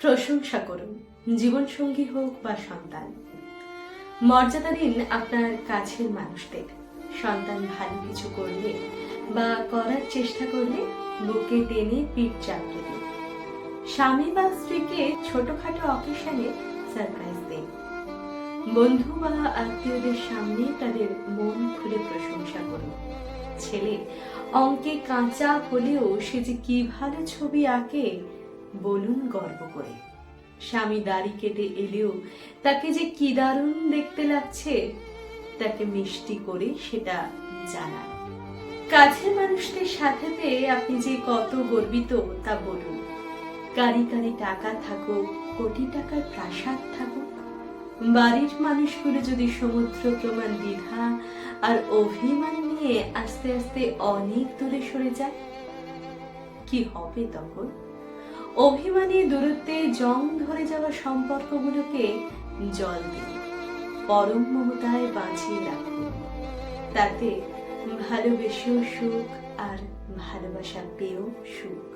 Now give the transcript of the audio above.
প্রশংসা করুন, জীবনসঙ্গী হোক বা সন্তান। মর্যাদা দিন আপনার কাছের মানুষদের। সন্তান ভালো কিছু করলে বা করার চেষ্টা করলে বুকে টেনে পিঠ চাপড়ে দিন। স্বামী বা স্ত্রীকে ছোটখাটো অকেশনে সারপ্রাইজ দিন। বন্ধু বা আত্মীয়দের সামনে তাদের মন খুলে প্রশংসা করুন। ছেলে অঙ্কে কাঁচা হলেও সে যে কি ভালো ছবি আঁকে বলুন গর্ব করে। স্বামী দাড়ি কেটে এলেও তাকে যে কি দারুণ দেখতে লাগছে, তাকে মিষ্টি করে সেটা জানান। কাছের মানুষদের সাথে পেয়ে আপনি যে কত গর্বিত, তা বলুন। কারি কারি টাকা থাকুক, কোটি টাকার প্রাসাদ থাকুক। বাড়ির মানুষগুলো যদি সমুদ্র প্রমাণ দ্বিধা আর অভিমান নিয়ে আস্তে আস্তে অনেক দূরে সরে যায়, কি হবে তখন? অভিমানী দূরত্বে জং ধরে যাওয়া সম্পর্কগুলোকে জল দিন। পরম মমতায় বাঁচিয়ে রাখুন। তাতে ভালোবেসেও সুখ আর ভালোবাসা পেয়েও সুখ।